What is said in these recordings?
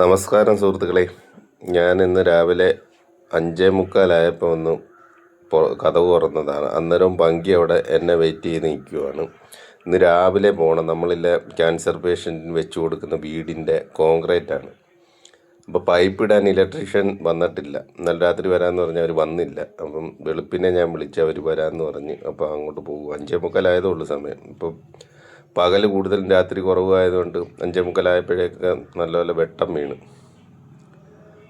നമസ്കാരം സുഹൃത്തുക്കളെ. ഞാൻ ഇന്ന് രാവിലെ അഞ്ചേ മുക്കാലായപ്പോൾ ഒന്ന് കഥ തുറന്നതാണ്. അന്നേരം പങ്കി അവിടെ എന്നെ വെയിറ്റ് ചെയ്ത് നിൽക്കുവാണ്. ഇന്ന് രാവിലെ പോകണം നമ്മളിലെ ക്യാൻസർ പേഷ്യന്റിന് വെച്ച് കൊടുക്കുന്ന വീടിന്റെ കോൺക്രീറ്റ് ആണ്. അപ്പോൾ പൈപ്പ് ഇടാൻ ഇലക്ട്രീഷ്യൻ വന്നിട്ടില്ല. ഇന്നലെ രാത്രി വരാമെന്ന് പറഞ്ഞ് അവർ വന്നില്ല. അപ്പം വെളുപ്പിനെ ഞാൻ വിളിച്ച് അവർ വരാമെന്ന് പറഞ്ഞ് അപ്പോൾ അങ്ങോട്ട് പോകും. അഞ്ചേ മുക്കാലായതേ ഉള്ളൂ സമയം. ഇപ്പം പകൽ കൂടുതലും രാത്രി കുറവായതുകൊണ്ട് അഞ്ചേ മുക്കാലായപ്പോഴേക്ക് നല്ലപോലെ വെട്ടം വീണ്.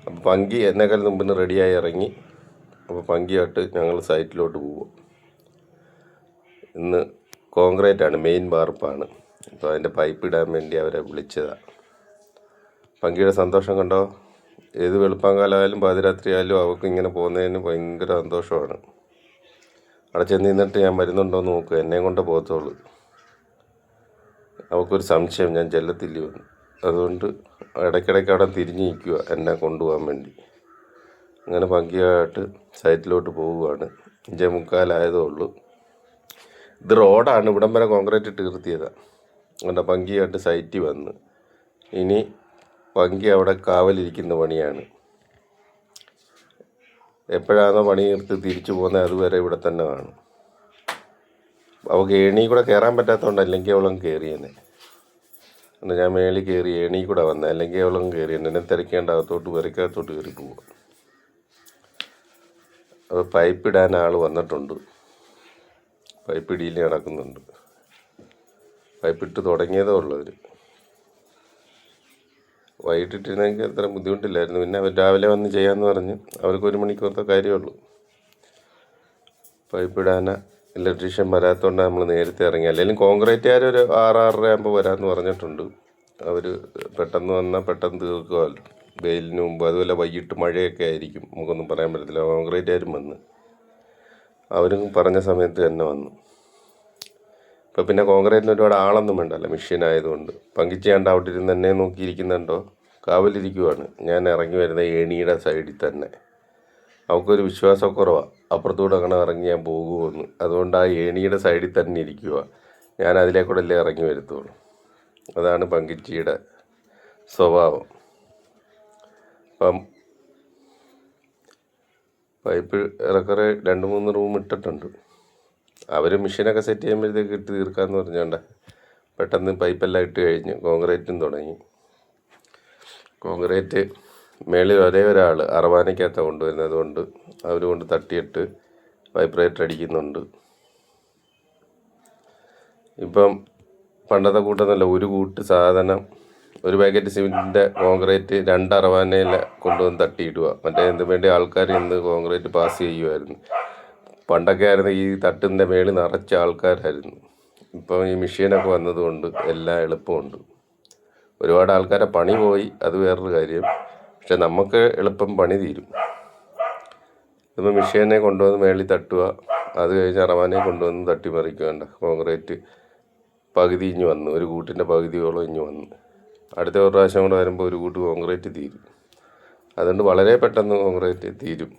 അപ്പോൾ പങ്കി എന്നേക്കാൾ മുമ്പിന് റെഡിയായി ഇറങ്ങി. അപ്പോൾ പങ്കിയായിട്ട് ഞങ്ങൾ സൈറ്റിലോട്ട് പോവുക. ഇന്ന് കോൺക്രീറ്റ് ആണ് മെയിൻ വാർപ്പാണ്. അപ്പോൾ അതിന്റെ പൈപ്പ് ഇടാൻ വേണ്ടി അവരെ വിളിച്ചതാണ് പങ്കിയുടെ സന്തോഷം കണ്ടോ? ഏത് വെളുപ്പാങ്കാലമായാലും പാതിരാത്രി ആയാലും അവൾക്ക് ഇങ്ങനെ പോകുന്നതിന് ഭയങ്കര സന്തോഷമാണ്. അവിടെ ചെന്ന് നിന്നിട്ട് ഞാൻ വരുന്നുണ്ടോ എന്ന് നോക്കുക എന്നെ കൊണ്ട് പോകത്തുള്ളൂ. അവൾക്കൊരു സംശയം ഞാൻ ചെല്ലത്തില്ല വന്നു അതുകൊണ്ട് ഇടയ്ക്കിടയ്ക്ക് അവിടെ തിരിഞ്ഞ് നിൽക്കുക എന്നെ കൊണ്ടുപോകാൻ വേണ്ടി. അങ്ങനെ ഭംഗിയായിട്ട് സൈറ്റിലോട്ട് പോവുകയാണ്. അഞ്ചേ മുക്കാലായതേ ഉള്ളൂ. ഇത് റോഡാണ് ഇവിടം വരെ കോൺക്രീറ്റ് ഇട്ട് നിർത്തിയതാണ് അങ്ങനെ ഭംഗിയായിട്ട് സൈറ്റിൽ വന്ന്. ഇനി ഭംഗി അവിടെ കാവലിരിക്കുന്ന പണിയാണ്. എപ്പോഴാണോ പണി നിർത്തി തിരിച്ചു പോകുന്നത് അതുവരെ ഇവിടെ തന്നെ കാണും. അവൾക്ക് ഏണി കൂടെ കയറാൻ പറ്റാത്തതുകൊണ്ട് അല്ലെങ്കിൽ അവളും കയറിയെന്നെ എന്നിട്ട് ഞാൻ മേളിൽ കയറി ഏണി കൂടെ വന്നത് അല്ലെങ്കിൽ അവളും കയറിയെന്നെ എന്നെ തിരക്കേണ്ട അകത്തോട്ട് വെറിക്കകത്തോട്ട് കയറി പോവുക അപ്പോൾ പൈപ്പ് ഇടാൻ ആൾ വന്നിട്ടുണ്ട്. പൈപ്പ് ഇടിയിൽ നടക്കുന്നുണ്ട്. പൈപ്പ് ഇട്ട് തുടങ്ങിയതേ ഉള്ളൂ വൈകിട്ടിട്ടിരുന്നെങ്കിൽ അത്ര ബുദ്ധിമുട്ടില്ലായിരുന്നു. പിന്നെ അവർ രാവിലെ വന്ന് ചെയ്യാമെന്ന് പറഞ്ഞ് അവർക്ക് ഒരു മണിക്കൂറത്തെ കാര്യമുള്ളൂ പൈപ്പ് ഇടാന ഇലക്ട്രീഷ്യൻ വരാത്തതുകൊണ്ട് നമ്മൾ നേരത്തെ ഇറങ്ങി. അല്ലെങ്കിൽ കോൺക്രീറ്റുകാർ ഒരു ആറ് ആറര ആകുമ്പോൾ വരാമെന്ന് പറഞ്ഞിട്ടുണ്ട്. അവർ പെട്ടെന്ന് വന്നാൽ പെട്ടെന്ന് തീർക്കുമല്ലോ വെയിലിന് മുമ്പ്. അതുപോലെ വൈകിട്ട് മഴയൊക്കെ ആയിരിക്കും. നമുക്കൊന്നും പറയാൻ പറ്റത്തില്ല. കോൺക്രീറ്റുകാരും വന്ന്. അവരും പറഞ്ഞ സമയത്ത് തന്നെ വന്നു. ഇപ്പം പിന്നെ കോൺക്രീറ്റിന് ഒരുപാട് ആളൊന്നും വേണ്ടല്ലോ. മെഷീൻ ആയതുകൊണ്ട്. പങ്കിച്ചാണ്ട് അവിടെ ഇരുന്ന് തന്നെ നോക്കിയിരിക്കുന്നുണ്ടോ? കാവലിരിക്കുവാണ്. ഞാൻ ഇറങ്ങി വരുന്ന ഏണിയുടെ സൈഡിൽ തന്നെ. അവൾക്കൊരു വിശ്വാസക്കുറവാണ് അപ്പുറത്തൂടെ അങ്ങനെ ഇറങ്ങി ഞാൻ പോകുമെന്ന്. അതുകൊണ്ട് ആ ഏണിയുടെ സൈഡിൽ തന്നെ ഇരിക്കുക ഞാൻ അതിലേക്കൂടെ അല്ലേ ഇറങ്ങി വരുത്തുള്ളൂ. അതാണ് പങ്കിച്ചിയുടെ സ്വഭാവം. അപ്പം പൈപ്പ് ഏറെക്കുറെ രണ്ട് മൂന്ന് റൂം ഇട്ടിട്ടുണ്ട്. അവർ മെഷീനൊക്കെ സെറ്റ് ചെയ്യുമ്പോഴത്തേക്ക് ഇട്ട് തീർക്കാമെന്ന് പറഞ്ഞോണ്ട. പെട്ടെന്ന് പൈപ്പെല്ലാം ഇട്ട് കഴിഞ്ഞ് കോൺക്രീറ്റും തുടങ്ങി. കോൺക്രീറ്റ് മേളിൽ ഒരേ ഒരാൾ അറവാനയ്ക്കകത്ത കൊണ്ടുവരുന്നത്. കൊണ്ട് അവർ കൊണ്ട് തട്ടിയിട്ട് വൈബ്രേറ്റർ അടിക്കുന്നുണ്ട്. ഇപ്പം പണ്ടത്തെ കൂട്ടമല്ല ഒരു കൂട്ട് സാധനം ഒരു പാക്കറ്റ് സിമെന്റിന്റെ കോൺക്രീറ്റ് രണ്ട് അറവാനയിൽ കൊണ്ടുവന്ന് തട്ടിയിടുക മറ്റേ എന്ത് വേണ്ടി ആൾക്കാർ ഇന്ന് കോൺക്രീറ്റ് പാസ് ചെയ്യുമായിരുന്നു പണ്ടൊക്കെ ആയിരുന്നു ഈ തട്ടിന്റെ മേളിൽ നിറച്ച ആൾക്കാരായിരുന്നു. ഇപ്പം ഈ മെഷീനൊക്കെ വന്നതുകൊണ്ട് എല്ലാം എളുപ്പമുണ്ട്. ഒരുപാട് ആൾക്കാരെ പണി പോയി അത് വേറൊരു കാര്യം. പക്ഷെ നമുക്ക് എളുപ്പം പണി തീരും. ഇപ്പം മെഷീനെ കൊണ്ടുവന്ന് മേളിൽ തട്ടുക അത് കഴിഞ്ഞ് അറവാനെ കൊണ്ടുവന്ന് തട്ടിമറിക്കുകയുണ്ട് കോൺക്രീറ്റ് പകുതി ഇഞ്ഞ് വന്നു ഒരു കൂട്ടിന്റെ പകുതിയോളം ഇഞ്ഞ് വന്നു. അടുത്ത ഒരു പ്രാവശ്യം കൂടെ വരുമ്പോൾ ഒരു കൂട്ട് കോൺക്രീറ്റ് തീരും. അതുകൊണ്ട് വളരെ പെട്ടെന്ന് കോൺക്രീറ്റ് തീരും.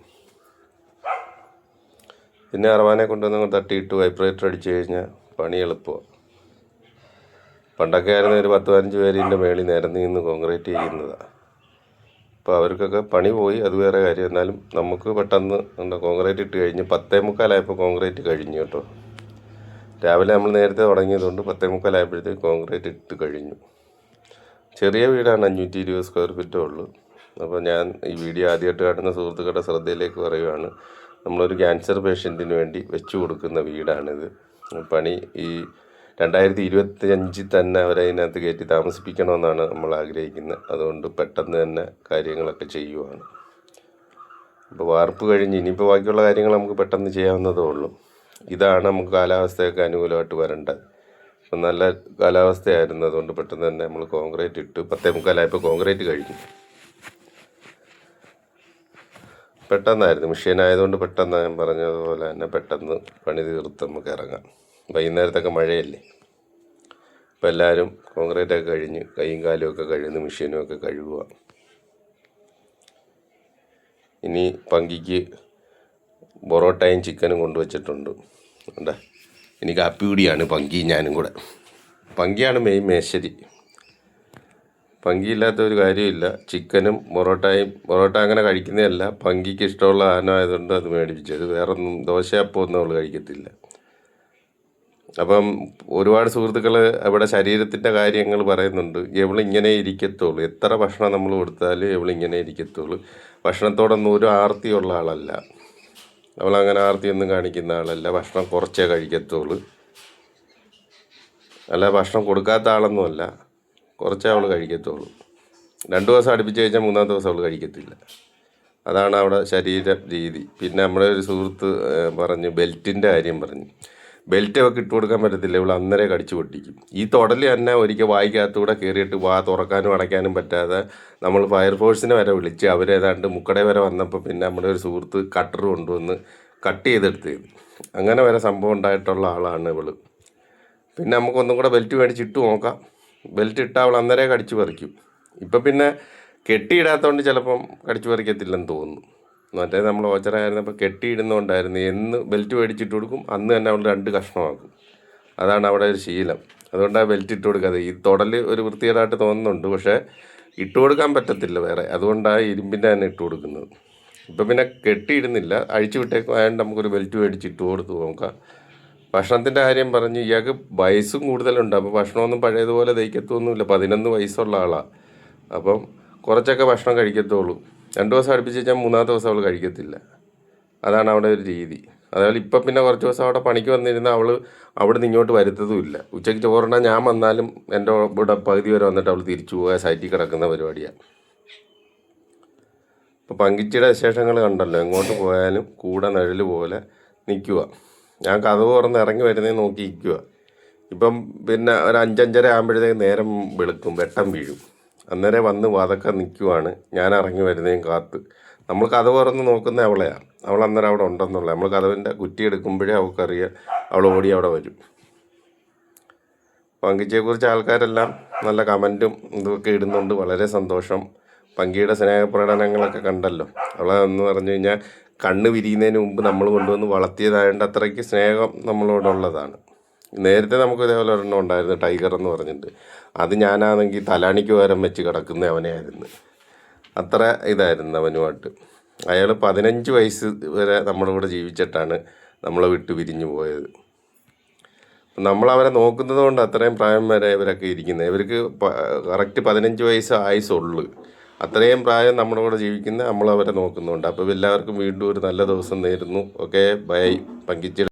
പിന്നെ അറവാനെ കൊണ്ടുവന്ന് തട്ടിയിട്ട് വൈബ്രേറ്റർ അടിച്ചു കഴിഞ്ഞാൽ പണി എളുപ്പമാണ് പണ്ടൊക്കെ ആയിരുന്നു ഒരു പത്ത് പതിനഞ്ച് പേരിന്റെ മേളിൽ നിരന്ന് നിന്ന് കോൺക്രീറ്റ് ചെയ്യുന്നതാണ് അപ്പോൾ അവർക്കൊക്കെ പണി പോയി. അത് വേറെ കാര്യം. എന്നാലും നമുക്ക് പെട്ടെന്ന് എന്താ കോൺക്രീറ്റ് ഇട്ട് കഴിഞ്ഞ് പത്തേ മുക്കാലായപ്പോൾ കോൺക്രീറ്റ് കഴിഞ്ഞു കേട്ടോ. രാവിലെ നമ്മൾ നേരത്തെ തുടങ്ങിയതുകൊണ്ട് പത്തേ മുക്കാലായപ്പോഴത്തേക്ക് കോൺക്രീറ്റ് ഇട്ട് കഴിഞ്ഞു. ചെറിയ വീടാണ് അഞ്ഞൂറ്റി ഇരുപത് സ്ക്വയർ ഫീറ്റേ ഉള്ളൂ. അപ്പോൾ ഞാൻ ഈ വീഡിയോ ആദ്യമായിട്ട് കാണുന്ന സുഹൃത്തുക്കളുടെ ശ്രദ്ധയിലേക്ക് പറയുകയാണ് നമ്മളൊരു ക്യാൻസർ പേഷ്യന്റിന് വേണ്ടി വെച്ചു കൊടുക്കുന്ന വീടാണിത്. പണി ഈ രണ്ടായിരത്തി ഇരുപത്തി അഞ്ചിൽ തന്നെ അവരെ അതിനകത്ത് കയറ്റി താമസിപ്പിക്കണമെന്നാണ് നമ്മൾ ആഗ്രഹിക്കുന്നത്. അതുകൊണ്ട് പെട്ടെന്ന് തന്നെ കാര്യങ്ങളൊക്കെ ചെയ്യുവാണ്. അപ്പോൾ വാർപ്പ് കഴിഞ്ഞ് ഇനിയിപ്പോൾ ബാക്കിയുള്ള കാര്യങ്ങൾ നമുക്ക് പെട്ടെന്ന് ചെയ്യാവുന്നതേ ഉള്ളൂ. ഇതാണ് നമുക്ക് കാലാവസ്ഥയൊക്കെ അനുകൂലമായിട്ട് വരേണ്ടത്. അപ്പം നല്ല കാലാവസ്ഥയായിരുന്നു. അതുകൊണ്ട് പെട്ടെന്ന് തന്നെ നമ്മൾ കോൺക്രീറ്റ് ഇട്ടു പത്തേ മുക്കാലായപ്പോൾ കോൺക്രീറ്റ് കഴിഞ്ഞു. പെട്ടെന്നായിരുന്നു. മെഷീൻ ആയതുകൊണ്ട് പെട്ടെന്ന് ഞാൻ പറഞ്ഞതുപോലെ തന്നെ പെട്ടെന്ന് പണി തീർത്ത് നമുക്ക് ഇറങ്ങാം. വൈകുന്നേരത്തൊക്കെ മഴയല്ലേ? അപ്പോൾ എല്ലാവരും കോൺക്രീറ്റൊക്കെ കഴിഞ്ഞ് കൈയും കാലും ഒക്കെ കഴുകുന്നു മെഷീനും ഒക്കെ കഴുകുക ഇനി പങ്കിക്ക് പൊറോട്ടയും ചിക്കനും കൊണ്ടുവച്ചിട്ടുണ്ട്. ഉണ്ട് ഇനി കാപ്പി പങ്കി ഞാനും കൂടെ. പങ്കിയാണ് മെയിൻ മേശരി. പങ്കിയില്ലാത്ത ഒരു കാര്യമില്ല. ചിക്കനും പൊറോട്ടയും പൊറോട്ട അങ്ങനെ കഴിക്കുന്നതല്ല. പങ്കിക്ക് ഇഷ്ടമുള്ള സാധനം ആയതുകൊണ്ട് അത് മേടിപ്പിച്ചത് വേറൊന്നും ദോശയപ്പം ഒന്നും അവൾ കഴിക്കത്തില്ല. അപ്പം ഒരുപാട് സുഹൃത്തുക്കൾ അവിടെ ശരീരത്തിന്റെ കാര്യങ്ങൾ പറയുന്നുണ്ട്. ഇവളിങ്ങനെ ഇരിക്കത്തുള്ളൂ? എത്ര ഭക്ഷണം നമ്മൾ കൊടുത്താലും ഇവളിങ്ങനെ ഇരിക്കത്തുള്ളൂ? ഭക്ഷണത്തോടൊന്നും ഒരു ആർത്തിയുള്ള ആളല്ല. അവളങ്ങനെ ആർത്തിയൊന്നും കാണിക്കുന്ന ആളല്ല. ഭക്ഷണം കുറച്ചേ കഴിക്കത്തുള്ളൂ. അല്ല ഭക്ഷണം കൊടുക്കാത്ത ആളൊന്നുമല്ല കുറച്ചേ അവൾ കഴിക്കത്തുള്ളൂ. രണ്ട് ദിവസം അടുപ്പിച്ച് കഴിച്ചാൽ മൂന്നാം ദിവസം അവൾ കഴിക്കത്തില്ല. അതാണ് അവിടെ ശരീര രീതി. പിന്നെ നമ്മുടെ ഒരു സുഹൃത്ത് പറഞ്ഞു ബെൽറ്റിന്റെ കാര്യം പറഞ്ഞു. ബെൽറ്റ് ഒക്കെ ഇട്ട് കൊടുക്കാൻ പറ്റത്തില്ല. ഇവൾ അന്നേരം കടിച്ചു പൊട്ടിക്കും. ഈ തൊടൽ തന്നെ ഒരിക്കൽ വായിക്കകത്തൂടെ കയറിയിട്ട് വാ തുറക്കാനും അടയ്ക്കാനും പറ്റാതെ നമ്മൾ ഫയർഫോഴ്സിനെ വരെ വിളിച്ച് അവരേതാണ്ട് മുക്കട വരെ വന്നപ്പോൾ പിന്നെ നമ്മുടെ ഒരു സുഹൃത്ത് കട്ടർ കൊണ്ടുവന്ന് കട്ട് ചെയ്തെടുത്ത്. അങ്ങനെ വരെ സംഭവം ഉണ്ടായിട്ടുള്ള ആളാണ് ഇവൾ. പിന്നെ നമുക്കൊന്നും കൂടെ ബെൽറ്റ് മേടിച്ച് ഇട്ട് നോക്കാം. ബെൽറ്റ് ഇട്ടാൽ അവൾ അന്നേരം കടിച്ചു പറിക്കും. ഇപ്പം പിന്നെ കെട്ടിയിടാത്തതുകൊണ്ട് ചിലപ്പം കടിച്ചു പറിക്കത്തില്ലെന്ന് തോന്നുന്നു. മറ്റേ നമ്മൾ ഓച്ചറായിരുന്നപ്പോൾ കെട്ടിയിടുന്നുണ്ടായിരുന്നു എന്ന് ബെൽറ്റ് മേടിച്ചിട്ട് കൊടുക്കും അന്ന് തന്നെ അവൾ രണ്ട് കഷ്ണമാക്കും. അതാണ് അവിടെ ഒരു ശീലം. അതുകൊണ്ടാണ് ബെൽറ്റ് ഇട്ട് കൊടുക്കാതെ. ഈ തൊടൽ ഒരു വൃത്തികേടായിട്ട് തോന്നുന്നുണ്ട് പക്ഷേ ഇട്ട് കൊടുക്കാൻ പറ്റത്തില്ല വേറെ. അതുകൊണ്ടാണ് ഇരുമ്പിന്റെ തന്നെ ഇട്ട് കൊടുക്കുന്നത്. ഇപ്പം പിന്നെ കെട്ടിയിടുന്നില്ല. അഴിച്ചു വിട്ടേക്കും. ആയതുകൊണ്ട് നമുക്കൊരു ബെൽറ്റ് മേടിച്ച് ഇട്ട് കൊടുത്ത് നോക്കാം. ഭക്ഷണത്തിന്റെ കാര്യം പറഞ്ഞു ഇയാൾക്ക് വയസ്സും കൂടുതലുണ്ട്. അപ്പോൾ ഭക്ഷണമൊന്നും പഴയതുപോലെ ദഹിക്കത്തൊന്നുമില്ല. പതിനൊന്ന് വയസ്സുള്ള ആളാണ് അപ്പം കുറച്ചൊക്കെ ഭക്ഷണം കഴിക്കത്തുള്ളൂ രണ്ട് ദിവസം അടുപ്പിച്ച് വെച്ചാൽ മൂന്നാമത്തെ ദിവസം അവൾ കഴിക്കത്തില്ല. അതാണ് അവിടെ ഒരു രീതി. അതേപോലെ ഇപ്പം പിന്നെ കുറച്ച് ദിവസം അവിടെ പണിക്ക് വന്നിരുന്ന അവൾ അവിടെ നിന്ന് ഇങ്ങോട്ട് വരുത്തതുമില്ല ഉച്ചയ്ക്ക് ചോറിനാ ഞാൻ വന്നാലും എന്റെ ഇവിടെ പകുതി വരെ വന്നിട്ട് അവൾ തിരിച്ചു പോകാൻ സൈറ്റിൽ കിടക്കുന്ന പരിപാടിയാണ് ഇപ്പോൾ പങ്കിച്ചിയുടെ വിശേഷങ്ങൾ കണ്ടല്ലോ. എങ്ങോട്ട് പോയാലും കൂടെ നിഴൽ പോലെ നിൽക്കുക ഞാൻ കഥവ് തുറന്ന് ഇറങ്ങി വരുന്നേ നോക്കി നിൽക്കുക ഇപ്പം പിന്നെ ഒരു അഞ്ചഞ്ചര ആകുമ്പോഴത്തേക്ക് നേരം വെളുക്കും വെട്ടം വീഴും. അന്നേരം വന്ന് വതക്ക നിൽക്കുവാണ് ഞാൻ ഇറങ്ങി വരുന്നതും കാത്ത്. നമ്മൾ കഥ തുറന്ന് നോക്കുന്ന അവളെയാണ് അവൾ അന്നേരം അവിടെ ഉണ്ടെന്നുള്ള നമ്മൾ കഥവിന്റെ കുറ്റി എടുക്കുമ്പോഴേ അവൾക്കറിയാം അവൾ ഓടി അവിടെ വരും. പങ്കിച്ചയെക്കുറിച്ച് ആൾക്കാരെല്ലാം നല്ല കമന്റും ഇതൊക്കെ ഇടുന്നുണ്ട്. വളരെ സന്തോഷം. പങ്കിയുടെ സ്നേഹപ്രകടനങ്ങളൊക്കെ കണ്ടല്ലോ. അവളെ എന്ന് പറഞ്ഞു കഴിഞ്ഞാൽ കണ്ണ് വിരിയുന്നതിന് മുമ്പ് നമ്മൾ കൊണ്ടുവന്ന് വളർത്തിയതായതുകൊണ്ട് അത്രയ്ക്ക് സ്നേഹം നമ്മളോടുള്ളതാണ്. നേരത്തെ നമുക്ക് ഇതേപോലെ ഒരെണ്ണം ഉണ്ടായിരുന്നു ടൈഗർ എന്ന് പറഞ്ഞിട്ട്. അത് ഞാനാണെങ്കിൽ തലാണിക്ക് പകരം വെച്ച് കിടക്കുന്ന അവനെയായിരുന്നു. അത്ര ഇതായിരുന്നു അവനുമായിട്ട്. അയാൾ പതിനഞ്ച് വയസ്സ് വരെ നമ്മുടെ കൂടെ ജീവിച്ചിട്ടാണ് നമ്മളെ വിട്ട് പിരിഞ്ഞു പോയത്. നമ്മൾ അവരെ നോക്കുന്നത് കൊണ്ട് അത്രയും പ്രായം വരെ ഇവരൊക്കെ ഇരിക്കുന്നത്. ഇവർക്ക് കറക്റ്റ് പതിനഞ്ച് വയസ്സ് ആയുസുള്ളു അത്രയും പ്രായം നമ്മുടെ കൂടെ ജീവിക്കുന്ന നമ്മൾ അവരെ നോക്കുന്നുണ്ട്. അപ്പോൾ എല്ലാവർക്കും വീണ്ടും ഒരു നല്ല ദിവസം നേരുന്നു. Okay bye. പങ്കിച്ചിട